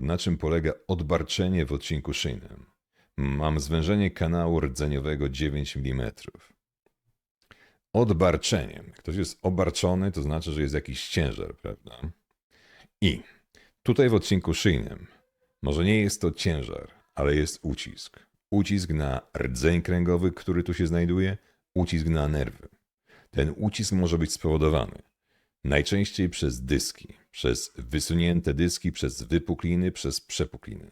Na czym polega odbarczenie w odcinku szyjnym? Mam zwężenie kanału rdzeniowego 9 mm. Odbarczeniem. Ktoś jest obarczony, to znaczy, że jest jakiś ciężar, prawda? I tutaj w odcinku szyjnym może nie jest to ciężar, ale jest ucisk. Ucisk na rdzeń kręgowy, który tu się znajduje, ucisk na nerwy. Ten ucisk może być spowodowany najczęściej przez dyski, przez wysunięte dyski, przez wypukliny, przez przepukliny,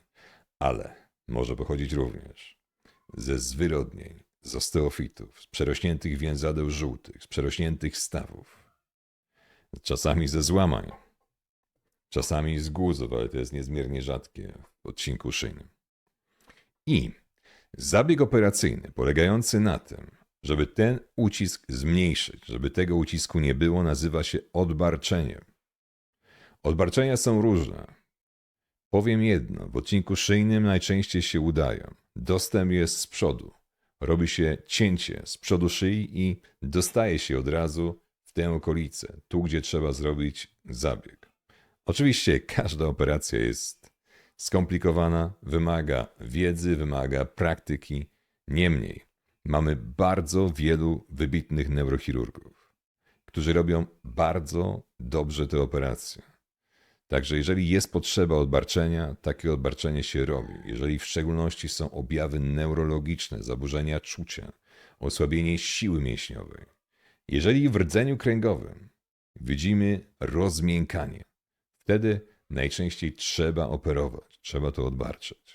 ale może pochodzić również ze zwyrodnień, z osteofitów, z przerośniętych więzadeł żółtych, z przerośniętych stawów, czasami ze złamań, czasami z guzów, ale to jest niezmiernie rzadkie w odcinku szyjnym. I zabieg operacyjny polegający na tym, żeby ten ucisk zmniejszyć, żeby tego ucisku nie było, nazywa się odbarczeniem. Odbarczenia są różne. Powiem jedno, w odcinku szyjnym najczęściej się udają. Dostęp jest z przodu. Robi się cięcie z przodu szyi i dostaje się od razu w tę okolicę, tu gdzie trzeba zrobić zabieg. Oczywiście każda operacja jest skomplikowana, wymaga wiedzy, wymaga praktyki. Niemniej mamy bardzo wielu wybitnych neurochirurgów, którzy robią bardzo dobrze te operacje. Także jeżeli jest potrzeba odbarczenia, takie odbarczenie się robi. Jeżeli w szczególności są objawy neurologiczne, zaburzenia czucia, osłabienie siły mięśniowej. Jeżeli w rdzeniu kręgowym widzimy rozmiękanie, wtedy najczęściej trzeba operować, trzeba to odbarczać.